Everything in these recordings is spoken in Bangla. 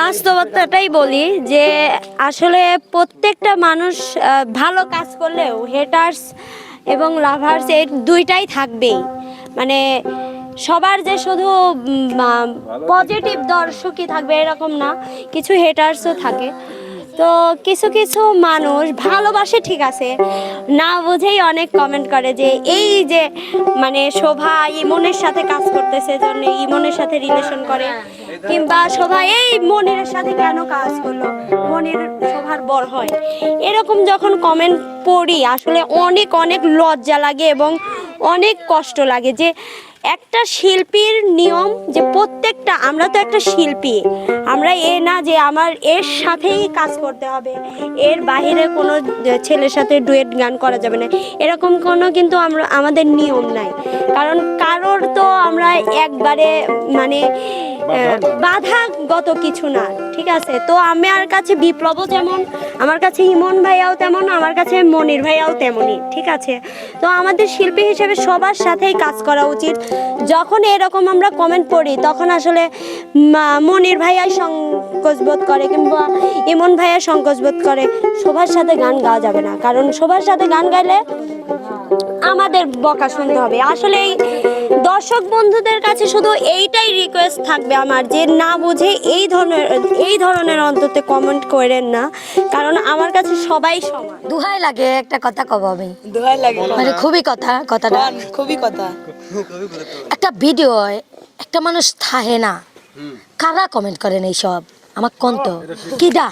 বাস্তবতাটাই বলি যে আসলে প্রত্যেকটা মানুষ ভালো কাজ করলেও হেটার্স এবং লাভার্স এই দুইটাই থাকবেই। মানে সবার যে শুধু পজিটিভ দর্শকই থাকবে এরকম না, কিছু হেটার্সও থাকে। তো কিছু কিছু মানুষ ভালোবাসে, ঠিক আছে। না বুঝেই অনেক কমেন্ট করে যে এই যে মানে শোভা ইমনের সাথে কাজ করতেছে জন্য ইমনের সাথে রিলেশন করে। কিংবা শোভা, এই মনিরের সাথে কেন কাজ করল? মনির, শোভার বর হয়। এরকম যখন কমেন্ট পড়ি, আসলে অনেক অনেক লজ্জা লাগে এবং অনেক কষ্ট লাগে যে একটা শিল্পীর নিয়ম যে প্রত্যেকটা, আমরা তো একটা শিল্পী। আমরা এ না যে আমার এর সাথেই কাজ করতে হবে। এর বাহিরে কোনো ছেলের সাথে ডুয়েট গান করা যাবে না। এরকম কোনো কিন্তু আমরা, আমাদের নিয়ম নাই। কারণ কারোর তো আমরা একবারে মানে বাধাগত কিছু না ঠিক আছে? তো আমার কাছে বিপ্লবও যেমন আমার কাছে ইমন ভাইয়াও তেমন আমার কাছে মনির ভাইয়াও তেমনই ঠিক আছে? তো আমাদের শিল্পী হিসেবে সবার সাথেই কাজ করা উচিত। যখন এরকম আমরা কমেন্ট পড়ি তখন আসলে মনির ভাইয়া সংকোচ বোধ করে কিংবা ইমন ভাইয়া সংকোচ বোধ করে। সবার সাথে গান গাওয়া যাবে না কারণ সবার সাথে গান গাইলে আমাদের বকা শুনতে হবে। আসলে এই দর্শক বন্ধুদের কাছে শুধু এইটাই রিকোয়েস্ট থাকবে আমার যে না বুঝে এই ধরনের এই ধরনের অন্তত কমেন্ট করেন না। কারণ আমার কাছে সবাই সমান। দুহাই লাগে একটা কথা কব আমি। দোহাই লাগে মানে খুবই কথা কথাটা। খুবই কথা। একটা ভিডিও একটা মানুষ থাহে না। কারা কমেন্ট করেন এইসব? আমার কন্ত। কিডা?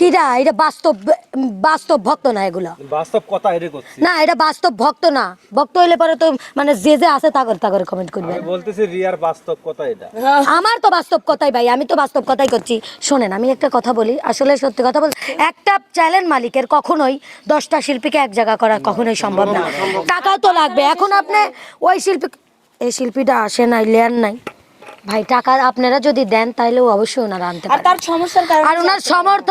কিডা এটা বাস্তব বাস্তব ভক্ত না এগুলো। বাস্তব কথা এটা করছি। না এটা বাস্তব ভক্ত না। ভক্ত হইলে পরে তো মানে যে যে আছে কমেন্ট করবে। আমি বলতেছি রিয়ার বাস্তব কথা এটা। আমার তো বাস্তব কথাই ভাই আমি তো বাস্তব কথাই করছি। শোনেন আমি একটা কথা বলি আসলে সত্যি কথা বল একটা চ্যানেল মালিকের কখনোই দশটা শিল্পীকে এক জায়গা করা কখনোই সম্ভব না। টাকাও তো লাগবে। এখন আপনি ওই শিল্পী এই শিল্পীটা আসে নাই লেয়ার নাই। ভাই টাকা আপনারা যদি দেন তাহলে অবশ্যই ওনারা আনতে আর তার সমস্যার কারণে আর ওনার সমর্থ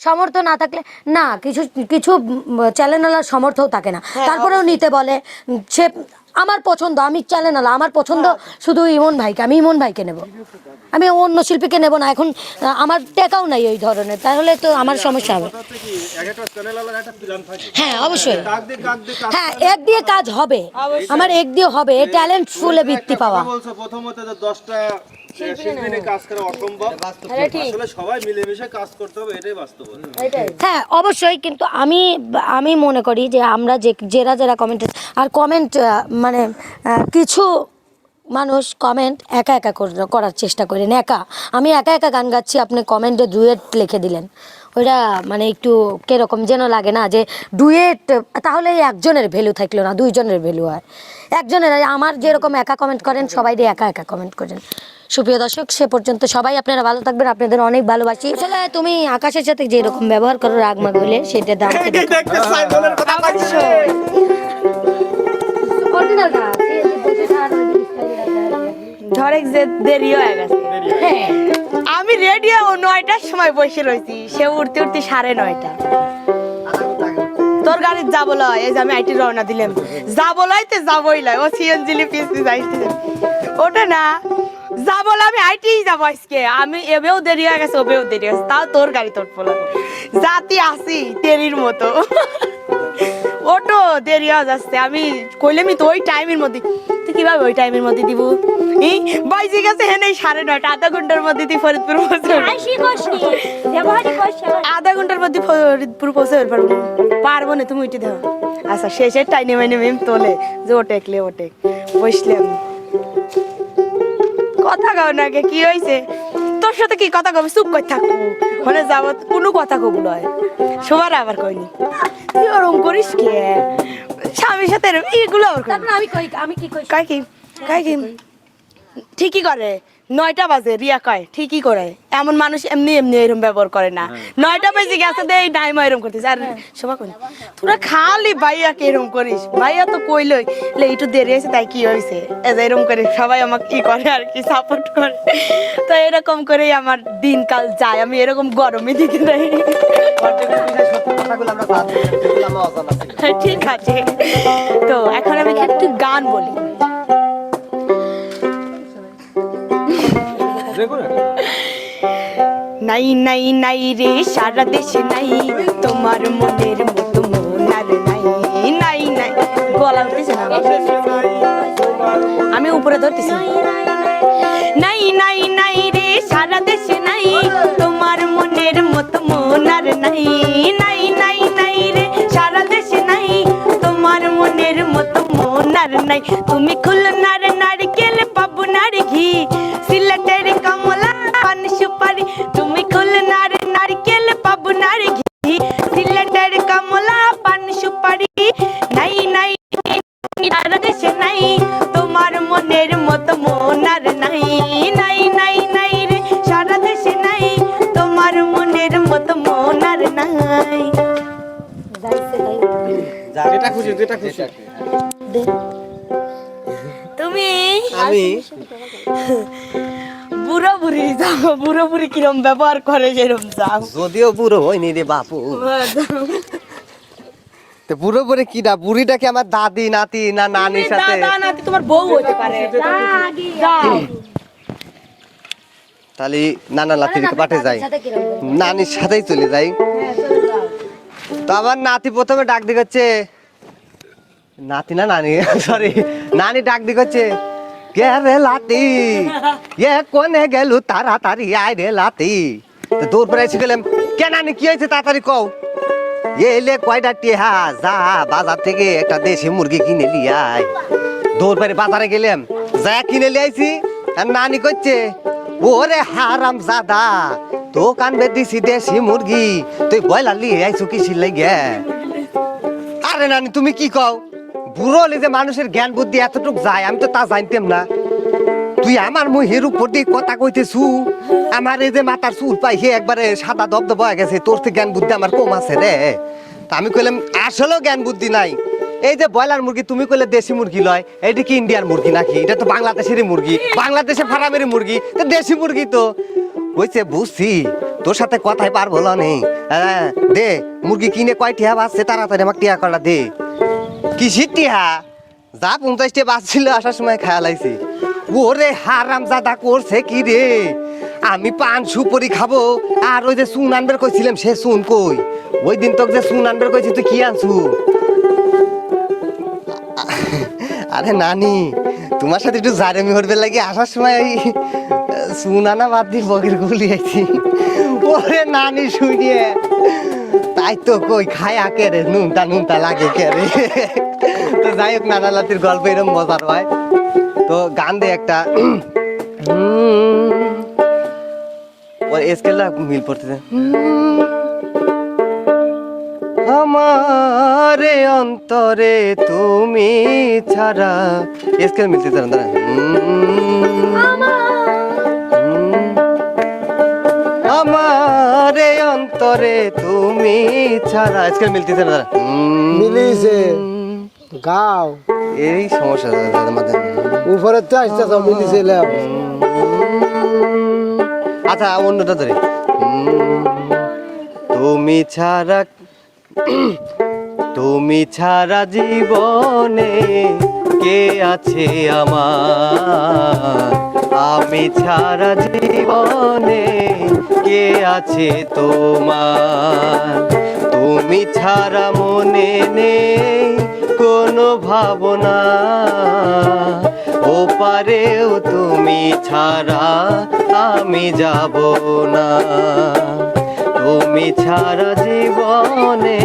সমর্থ না থাকলে না কিছু কিছু চ্যানেলার সমর্থও থাকে না। তারপরেও নিতে বলে সে আমার পছন্দ আমি চ্যানেলার আমার পছন্দ শুধু ইমন ভাইকে আমি ইমন ভাইকে নেব। আমি অন্য শিল্পীকে নেব না এখন আমার টেকাও নাই ওই ধরনের তাহলে তো আমার সমস্যা হবে। হ্যাঁ অবশ্যই। হ্যাঁ এক দিয়ে কাজ হবে। আমার এক দিয়ে হবে ট্যালেন্ট ফুলে বৃত্তি পাওয়া। প্রথমত দশটা শিল্পী নিয়ে কাজ করা অসম্ভব। আসলে সবাই মিলেমিশে কাজ করতে হবে এটাই বাস্তবতা হ্যাঁ অবশ্যই কিন্তু আমি আমি মনে করি যে আমরা যে যারা যারা কমেন্ট আর কমেন্ট মানে কিছু মানুষ কমেন্ট একা একা কর- করার চেষ্টা করেন একা। আমি একা একা গান গাচ্ছি আপনি কমেন্টে ডুয়েট লিখে দিলেন। ওইটা মানে একটু কীরকম যেন লাগে না যে ডুয়েট তাহলে একজনের ভ্যালু থাকল না দুইজনের ভ্যালু হয়। একজনের আমার যেরকম একা কমেন্ট করেন সবাই দিয়ে একা একা কমেন্ট করেন। সুপ্রিয় দর্শক সে পর্যন্ত সবাই আপনারা ভালো থাকবেন আপনাদের অনেক ভালোবাসি। আসলে তুমি আকাশের সাথে যে রকম ব্যবহার করো রাগ মাগ হইলে সেটা দাম হয়ে আমি রেডিও নয়টার সময় বসে রয়েছি সে উঠতে উঠতে সাড়ে নয়টা। তোর গাড়ি যাব লয় এই যে আমি আইটি রওনা দিলাম। যাব লয়তে যাবোই লয়। ও সিএনজিলি পিসি যাইতে ওটা না। যাব লয়, আমি আইটি যাব আজকে। আমি এবেও দেরি হয়ে গেছে ওবেও দেরি হয়ে গেছে। তাও তোর গাড়ি তোর পোলা জাতি আসি তেরির মতো। ওটো দেরি হয়ে যাচ্ছে। আমি কইলামই তো ওই টাইমের মধ্যে। তুই কীভাবে ওই টাইমের মধ্যে দিব? এই বাইজে গেছে নেই সাড়ে নয়টা আধা ঘণ্টার মধ্যে তুই ফরিদপুর পৌঁছে আধা ঘণ্টার মধ্যে ফরিদপুর পৌঁছে পারব। পারব না তুমি উঠে দাও। আচ্ছা শেষের টাইমে মানে মেম তোলে। যে ওটে একলে ওটে বসলাম। কথা কও না কে কি হয়েছে তোর সাথে কি কথা কবে? চুপ করে থাকব ওখানে যাব কোনো কথা কব নয় সবার আবার কইনি। তুই ওরম করিস কি? স্বামীর সাথে এগুলো আবার আমি কই আমি কি কই কয় কি? কয় কি? ঠিকই করে। নয়টা বাজে রিয়া কয় ঠিকই করে। এমন মানুষ এমনি এমনি এরকম ব্যবহার করে না। নয়টা বাজে গেছে দে এই টাইম এরকম করতেছে। আর সবাই কই? তোরা খালি ভাইয়াকে এরকম করিস? ভাইয়া তো কইলই লে একটু দেরি হয়েছে তাই কি হয়েছে যে এরকম করে সবাই আমাকে কি করে আর কি সাপোর্ট করে? তো এরকম করেই আমার দিনকাল যায়। আমি এরকম গরমে দিতে দেয় ঠিক আছে। তো এখন আমি একটু গান বলি। নাই নাই নাই রে, সারা দেশে নাই। তোমার মনের মতো মন নাই। নাই নাই। গলা উঠতেছে না। আমি উপরে ধরতেছি। নাই নাই নাই রে, সারা দেশে নাই। তোমার মনের মতো মন আর নাই। নাই নাই নাই রে, সারা দেশে নাই। তোমার মনের মতো মন আর নাই। তুমি খুলনার খুশি যেটা খুশি। তুমি? আমি? বুড়ো বুড়ি যাও বুড়ো বুড়ি কিরম ব্যবহার করে যাও। যদিও বুড়ো হয়নি রে বাপু। তো বুড়ো বুড়ি কি না? বুড়িটা কি আমার দাদি নাতি না নানির সাথে? দাদা নাতি তোমার বউ হতে পারে। যাও তাহলে নানা পাঠে যাই। নানির সাথেই চলে যাই। তো আমার নাতি প্রথমে ডাক দিক হচ্ছে নাতি না নানি? সরি নানি ডাক দিক হচ্ছে কে রে লাতি? এ কোনে গেলু তাড়াতাড়ি? আয় রে লাতি। তো দূর পরে এসে গেলাম, কে নানি, কি হয়েছে তাড়াতাড়ি কও? এলে কয়টা টিহা যা বাজার থেকে একটা দেশি মুরগি কিনে লিয়ে আয়। দৌড় পেরে বাজারে গেলাম, যা কিনে লিয়ে আইছি, আর নানি করছে ওরে হারাম জাদা, দোকান বে দিছি দেশি মুরগি, তুই বয়লা লিয়ে আইছো কিসির লাগে? আরে নানি, তুমি কি কও? বুড়ো হলে যে মানুষের জ্ঞান বুদ্ধি এতটুক যায়, আমি তো তা জানতাম না। তুই আমার মুহের উপর দিয়ে কথা কইতেছু? আমার এই যে মাথার চুল পাই হে একবারে সাদা দবদব হয়ে গেছে, তোর থেকে জ্ঞান বুদ্ধি আমার কম আছে রে। তা আমি কইলাম, আসলেও জ্ঞান বুদ্ধি নাই। এই যে ব্রয়লার মুরগি, তুমি কইলে দেশি মুরগি লয়, এইটা কি ইন্ডিয়ার মুরগি নাকি? এটা তো বাংলাদেশেরই মুরগি বাংলাদেশে ফার্মেরই মুরগি, তো দেশি মুরগি তো। কইছে, বুঝছি, তোর সাথে কথাই পারব না নেই হ্যাঁ দে, মুরগি কিনে কয় টিয়া বাজছে তাড়াতাড়ি আমাকে টিয়া করা দে। যা পঞ্চাশটি বাস ছিল, আসার সময় খেয়াল আইছি ওরে হারাম জাদা করছে কি রে? আমি পান সুপরি খাব, আর ওই যে সুন আনবার কইছিলাম, সে সুন কই? ওই দিন তোকে যে সুন আনবার কইছি, তুই কি আনছু? আরে নানি, তোমার সাথে একটু জারেমি হরবে লাগে, আসার সময় ওই সুন আনা বাদ দিয়ে বগের গুলি আইছি। ওরে নানি, শুনিয়ে। তাই তো কই, খায় আকে রে? নুনটা নুনটা লাগে কে রে? তো যাই হোক, নানা লাতির গল্প এরকম মজার হয়। তো গান দে একটা। ওর স্কেলটা মিল পড়তেছে। আমারে অন্তরে তুমি ছাড়া। স্কেল মিলতে চান দাঁড়া। আমারে অন্তরে তুমি ছাড়া। স্কেল মিলতে চান দাঁড়া। মিলিছে গাও। এই সমস্যা দাদা মাথায় উপরে তো আসতেছ মিলিছে লেও আচ্ছা অন্যটা ধরে তুমি ছাড়া তুমি ছাড়া জীবনে কে আছে আমার? আমি ছাড়া জীবনে কে আছে তোমার? তুমি ছাড়া মনে নেই কোনো ভাবনা। ও পারেও তুমি ছাড়া আমি যাব না। তুমি ছাড়া জীবনে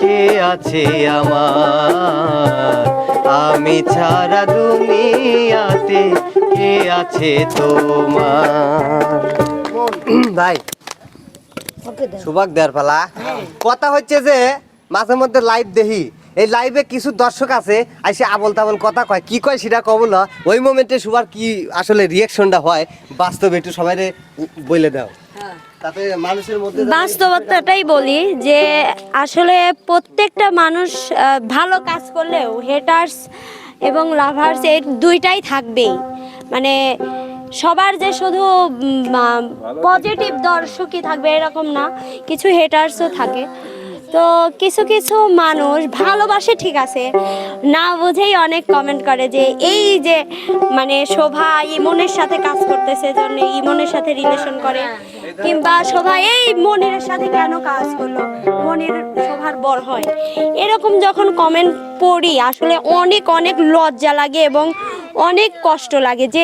কে আছে আমার? আমি ছাড়া দুনিয়াতে কে আছে তোমার? ভাই সুভাগ দেয়ার পালা। কথা হচ্ছে যে মাঝে মধ্যে লাইভ দেখি। এই লাইভে কিছু দর্শক আছে আইসে আবল তাবল কথা কয়। কি কয় সেটা কবল ওই মোমেন্টে সুভার কি আসলে রিয়াকশনটা হয় বাস্তবে একটু সবাই বলে দাও। তাতে মানুষের মধ্যে যাতে- বাস্তবতাটাই বলি যে আসলে প্রত্যেকটা মানুষ ভালো কাজ করলেও হেটার্স এবং লাভার্স এই দুইটাই থাকবেই। মানে সবার যে শুধু পজিটিভ দর্শকই থাকবে এরকম না কিছু হেটার্সও থাকে। তো কিছু কিছু মানুষ ভালোবাসে, ঠিক আছে। না বুঝেই অনেক কমেন্ট করে যে এই যে মানে শোভা ইমনের সাথে কাজ করতেছে জন্য ইমনের সাথে রিলেশন করে। কিংবা সবাই এই মনির সাথে কেন কাজ করল? মনির সবার বড় হয়। এরকম যখন কমেন্ট পড়ি, আসলে অনেক অনেক লজ্জা লাগে এবং অনেক কষ্ট লাগে যে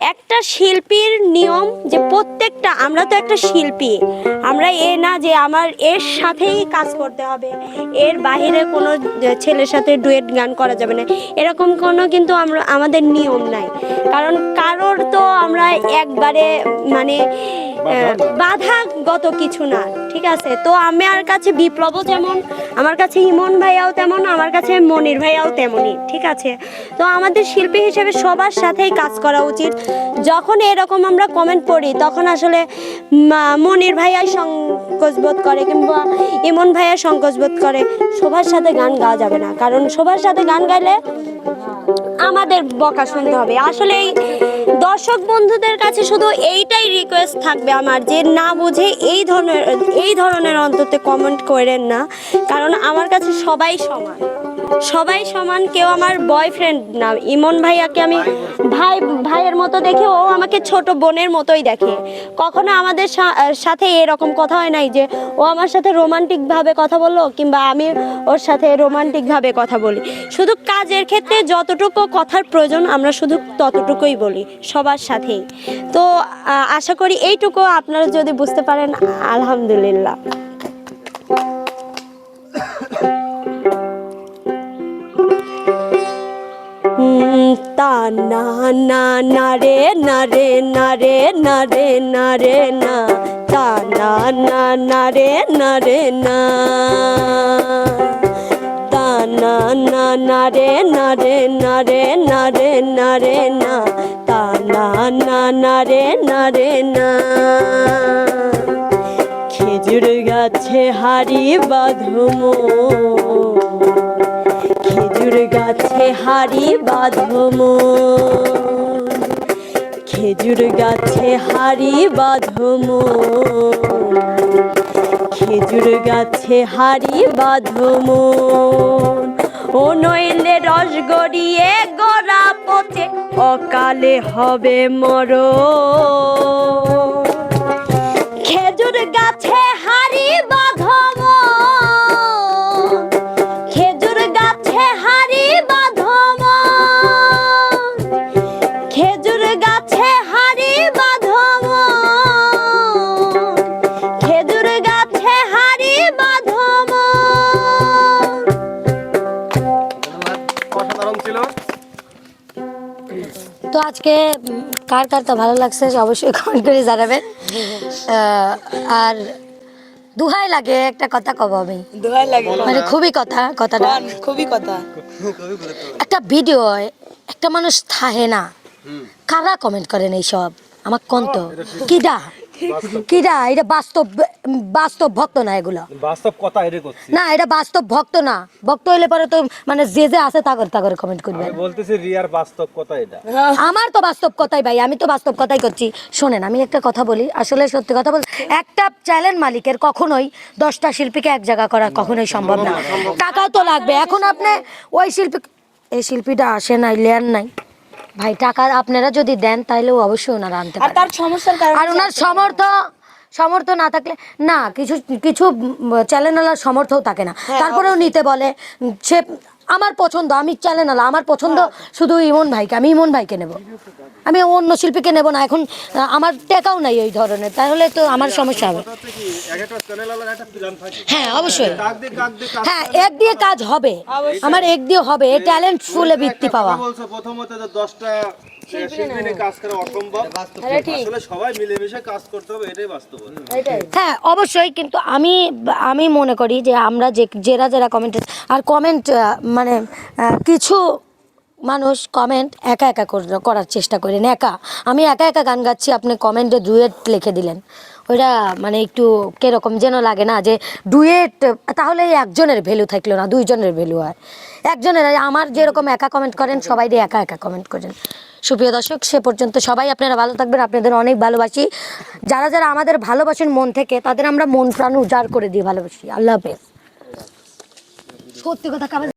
একটা শিল্পীর নিয়ম যে প্রত্যেকটা আমরা তো একটা শিল্পী। আমরা এ না যে আমার এর সাথেই কাজ করতে হবে। এর বাইরে কোনো ছেলের সাথে ডুয়েট গান করা যাবে না। এরকম কোনো কিন্তু আমরা আমাদের নিয়ম নাই। কারণ কারোর তো আমরা একবারে মানে বাধাগত কিছু না। ঠিক আছে? তো আমার কাছে বিপ্লবও যেমন আমার কাছে ইমন ভাইয়াও তেমন, আমার কাছে মনির ভাইয়াও তেমনই, ঠিক আছে? তো আমাদের শিল্পী হিসেবে সবার সাথেই কাজ করা উচিত। যখন এরকম আমরা কমেন্ট পড়ি, তখন আসলে মনির সংকোচ বোধ করে কিংবা ইমন ভাইয়া সংকোচ বোধ করে। সবার সাথে গান গাওয়া যাবে না, কারণ সবার সাথে গান গাইলে আমাদের বকা শুনতে হবে। আসলে এই দর্শক বন্ধুদের কাছে শুধু এইটাই রিকোয়েস্ট থাকবে আমার যে না বুঝে এই ধরনের এই ধরনের অন্তত কমেন্ট করেন না। কারণ আমার কাছে সবাই সমান। সবাই সমান, কেউ আমার বয়ফ্রেন্ড না। ইমন ভাইয়াকে আমি ভাই, ভাইয়ের মতো দেখে ও আমাকে ছোট বোনের মতোই দেখে। কখনো আমাদের সাথে এরকম কথা হয় নাই যে ও আমার সাথে রোমান্টিক ভাবে কথা বলল কিংবা আমি ওর সাথে রোমান্টিক ভাবে কথা বলি। শুধু কাজের ক্ষেত্রে যতটুকু কথার প্রয়োজন আমরা শুধু ততটুকুই বলি। সবার সাথেই তো আশা করি এইটুকু আপনারা যদি বুঝতে পারেন আলহামদুলিল্লাহ হুম, তা না না না রে না তা না না না রে না তা না না না না রে না না না না রে না রে, না। খেজুর গাছে হাড়ি বাঁধমো খেজুর গাছে হাড়ি বাঁধম খেজুর গাছে হাড়ি বাঁধম খেজুর গাছে হাড়ি বাঁধম ও নইলে রস গড়িয়ে গড়া পচে অকালে হবে মর কার কার তো ভালো লাগছে অবশ্যই কমেন্ট করে জানাবেন। আহ, আর দুহাই লাগে একটা কথা কব আমি। দুহাই লাগে মানে খুবই কথা কথাটা। খুবই কথা। একটা ভিডিও একটা মানুষ থাহে না। কারা কমেন্ট করেন এইসব? আমার কন্ত। কিডা? এটা বাস্তব বাস্তব ভক্ত না এগুলো। বাস্তব কথা এটা করছি। না এটা বাস্তব ভক্ত না। ভক্ত হইলে পরে তো মানে যে যে আছে তা করে তা করে কমেন্ট করবে। আমি বলতেছি রিয়ার বাস্তব কথা এটা। আমার তো বাস্তব কথাই ভাই আমি তো বাস্তব কথাই করছি। শোনেন আমি একটা কথা বলি আসলে সত্যি কথা বল একটা চ্যানেল মালিকের কখনোই দশটা শিল্পীকে এক জায়গা করা কখনোই সম্ভব না। টাকাও তো লাগবে। এখন আপনি ওই শিল্পী এই শিল্পীটা আসে নাই লেয়ার নাই। ভাই টাকা আপনারা যদি দেন তাহলে অবশ্যই ওনারা আনতে আর তার সমস্যার কারণে আর ওনার সমর্থ সমর্থ না থাকলে না কিছু কিছু চ্যানেলার সমর্থও থাকে না। তারপরেও নিতে বলে সে আমার পছন্দ আমি চ্যানেল আমার পছন্দ শুধু ইমন ভাইকে আমি ইমন ভাইকে নেব। আমি অন্য শিল্পীকে নেব না এখন আমার টেকাও নাই ওই ধরনের তাহলে তো আমার সমস্যা হবে। হ্যাঁ। অবশ্যই। কাক হ্যাঁ এক দিয়ে কাজ হবে। আমার এক দিয়ে হবে ট্যালেন্ট ফুলে বৃত্তি পাওয়া। প্রথমত দশটা শিল্পী নিয়ে কাজ করা অসম্ভব। আসলে সবাই মিলেমিশে কাজ করতে হবে এটাই বাস্তব হ্যাঁ অবশ্যই কিন্তু আমি আমি মনে করি যে আমরা যে যেরা যারা কমেন্ট আর কমেন্ট মানে কিছু মানুষ কমেন্ট একা একা কর- করার চেষ্টা করেন, একা। আমি একা একা গান গাচ্ছি, আপনি কমেন্টে ডুয়েট লিখে দিলেন। ওইটা মানে একটু কীরকম যেন লাগে না যে ডুয়েট তাহলে একজনের ভ্যালু থাকল না, দুইজনের ভ্যালু হয়। একজনের আমার যেরকম একা কমেন্ট করেন, সবাই দিয়ে একা একা কমেন্ট করেন। সুপ্রিয় দর্শক, সে পর্যন্ত সবাই আপনারা ভালো থাকবেন, আপনাদের অনেক ভালোবাসি। যারা যারা আমাদের ভালোবাসেন মন থেকে, তাদের আমরা মন প্রাণ উজাড় করে দিই ভালোবাসি। আল্লাহ হাফেজ। সত্যি কথা